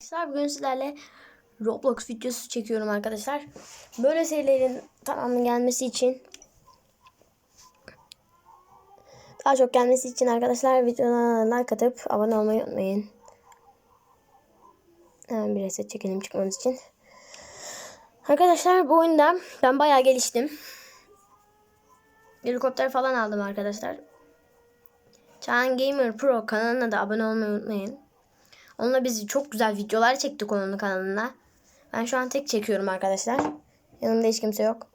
Arkadaşlar bugün sizlerle Roblox videosu çekiyorum arkadaşlar. Böyle serilerin tamamının gelmesi için daha çok gelmesi için arkadaşlar videoya like atıp abone olmayı unutmayın. Hemen bir reset çekelim çıkmanız için. Arkadaşlar bu oyunda ben bayağı geliştim. Helikopter falan aldım arkadaşlar. Çağan Gamer Pro kanalına da abone olmayı unutmayın. Onunla biz çok güzel videolar çektik onun kanalına. Ben şu an tek çekiyorum arkadaşlar. Yanımda hiç kimse yok.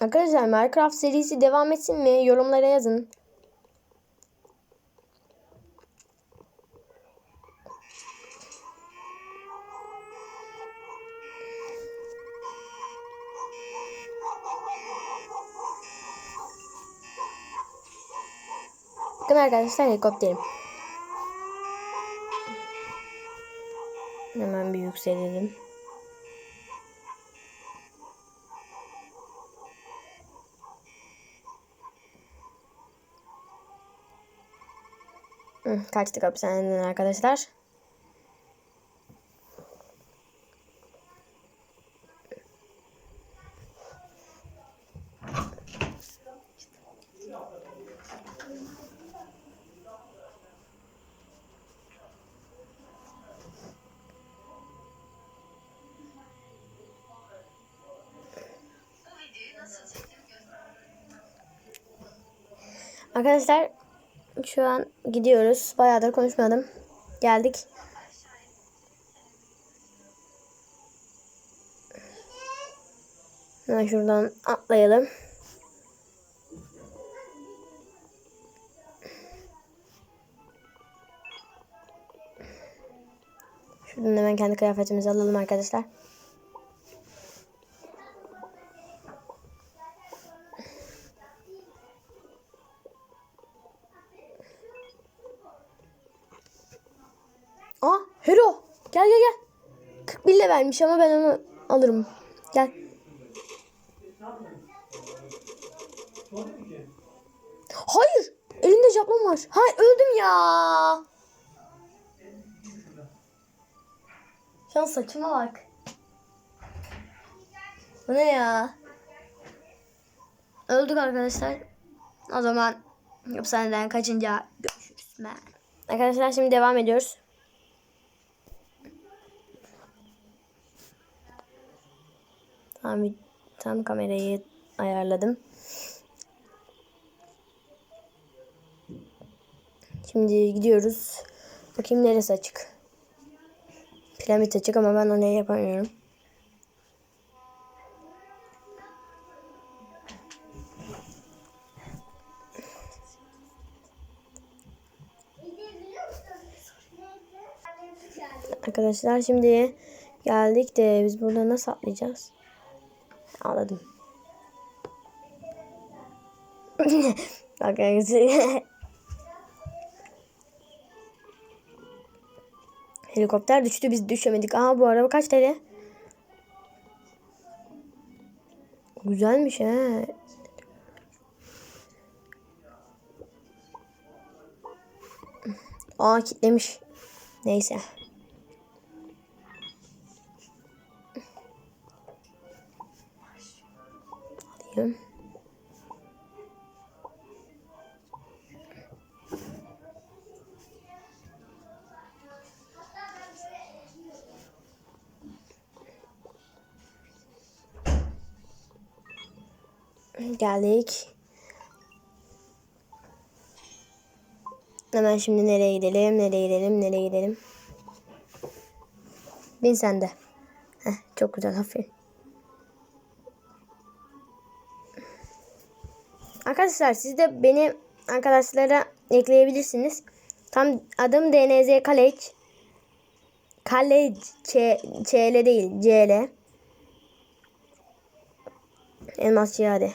Arkadaşlar Minecraft serisi devam etsin mi? Yorumlara yazın. Bakın arkadaşlar helikopterim. Hemen bir yükselelim. Kaçtık hapishaneden arkadaşlar. Arkadaşlar şu an gidiyoruz. Bayağıdır konuşmadım. Geldik. Hemen şuradan atlayalım. Şuradan hemen kendi kıyafetimizi alalım arkadaşlar. Aa Hero. Gel gel gel. 41 ile vermiş ama ben onu alırım. Gel. Hayır. Elinde japlon var. Hayır öldüm ya. Şu an saçıma bak. Bu ne ya? Öldük arkadaşlar. O zaman hapishaneden kaçınca görüşürüz. Arkadaşlar şimdi devam ediyoruz. Tam, tam kamerayı ayarladım. Şimdi gidiyoruz. Bakayım neresi açık. Piramit açık ama ben onu yapamıyorum. Arkadaşlar şimdi geldik de biz burada nasıl atlayacağız? Anladım. Bakın Helikopter düştü biz düşemedik. Aha bu araba kaç TL? Güzelmiş he. Aa kitlemiş. Neyse. Alayım. Geldik. Hemen şimdi nereye gidelim? Nereye gidelim? Nereye gidelim? Bin sen de. Heh, çok güzel aferin. Arkadaşlar siz de beni arkadaşlara ekleyebilirsiniz. Tam adım DNZ College. College CL değil CL. Elmas Cihade.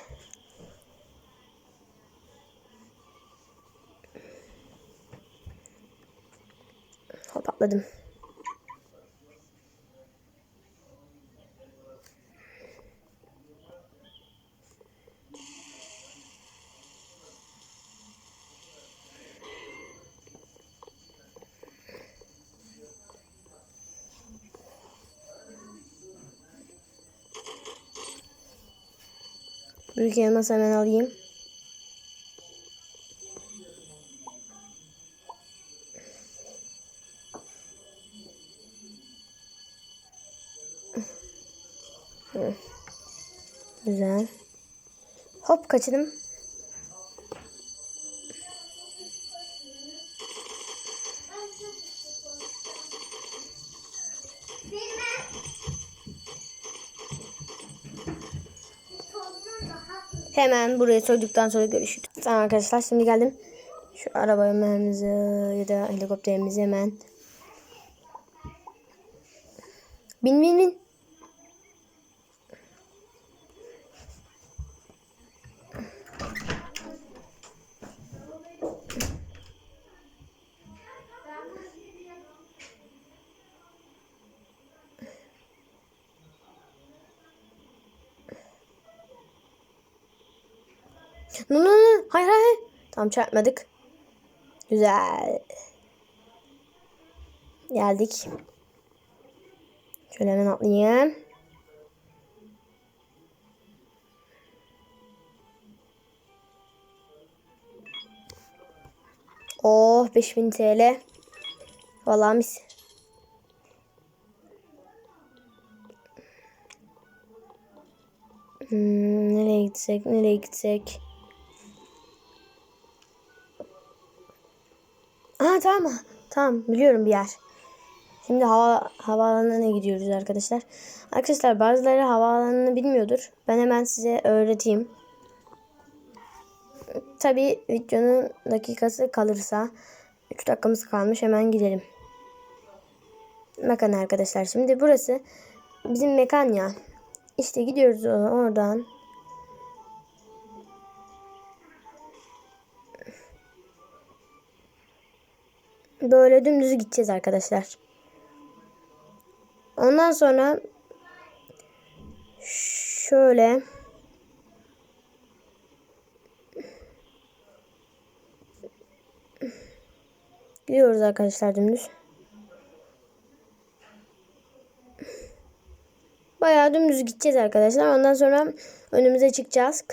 Hop atladım. Büyük elması hemen alayım. Güzel. Hop kaçırdım. Hemen buraya soyduktan sonra görüşürüz. Tamam arkadaşlar şimdi geldim. Şu arabamızı ya da helikopterimizi hemen. Bin bin bin. No, no, no. Hayır hayır. Tam çarpmadık. Güzel. Geldik. Şöyle hemen atlayayım. Oh 5000 TL. Vallahi mis. Hmm, nereye gitsek? Nereye gitsek? Aa tamam. Tamam biliyorum bir yer. Şimdi hava havaalanına gidiyoruz arkadaşlar. Arkadaşlar bazıları havaalanını bilmiyordur. Ben hemen size öğreteyim. Tabi videonun dakikası kalırsa 3 dakikamız kalmış hemen gidelim. Bakın arkadaşlar şimdi burası bizim mekan ya. İşte gidiyoruz oradan. Böyle dümdüz gideceğiz arkadaşlar. Ondan sonra şöyle gidiyoruz arkadaşlar dümdüz. Bayağı dümdüz gideceğiz arkadaşlar. Ondan sonra önümüze çıkacağız.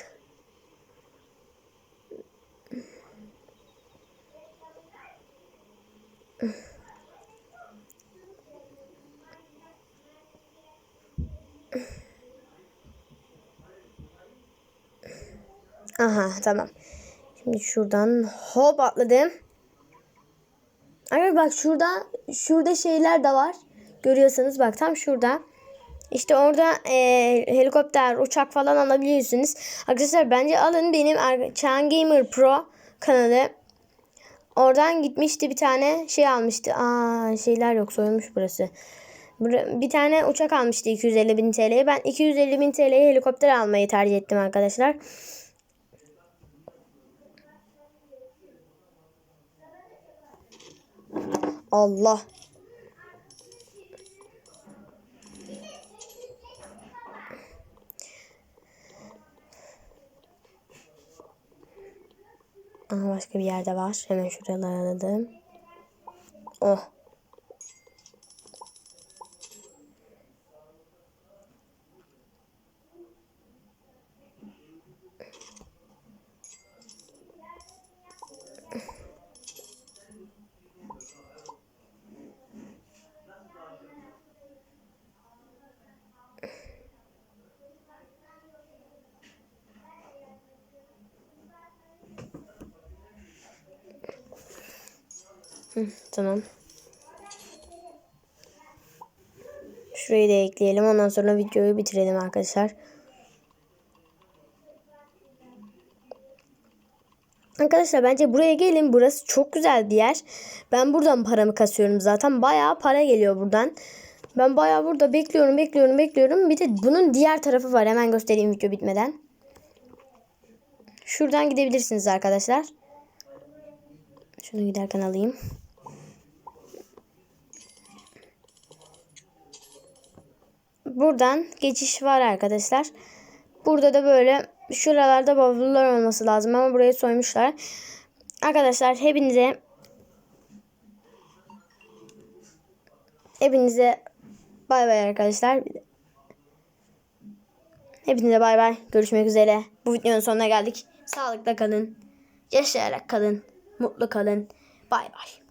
Aha tamam. Şimdi şuradan hop atladım. Arkadaşlar bak şurada şurada şeyler de var. Görüyorsanız bak tam şurada. İşte orada e, helikopter, uçak falan alabiliyorsunuz. Arkadaşlar bence alın benim Çağan Gamer Pro kanalı. Oradan gitmişti bir tane şey almıştı. Aa şeyler yok soyulmuş burası. Bir tane uçak almıştı 250 bin TL'ye. Ben 250 bin TL'ye helikopter almayı tercih ettim arkadaşlar. Allah. Aha başka bir yerde var. Hemen şuraları aradım. Oh. Tamam. Şurayı da ekleyelim. Ondan sonra videoyu bitirelim arkadaşlar. Arkadaşlar bence buraya gelin. Burası çok güzel bir yer. Ben buradan paramı kasıyorum zaten. Bayağı para geliyor buradan. Ben bayağı burada bekliyorum, bekliyorum, bekliyorum. Bir de bunun diğer tarafı var. Hemen göstereyim video bitmeden. Şuradan gidebilirsiniz arkadaşlar. Şunu giderken alayım. Buradan geçiş var arkadaşlar. Burada da böyle şuralarda bavullar olması lazım ama burayı soymuşlar. Arkadaşlar hepinize hepinize bay bay arkadaşlar. Hepinize bay bay. Görüşmek üzere. Bu videonun sonuna geldik. Sağlıkla kalın. Yaşayarak kalın. Mutlu kalın. Bay bay.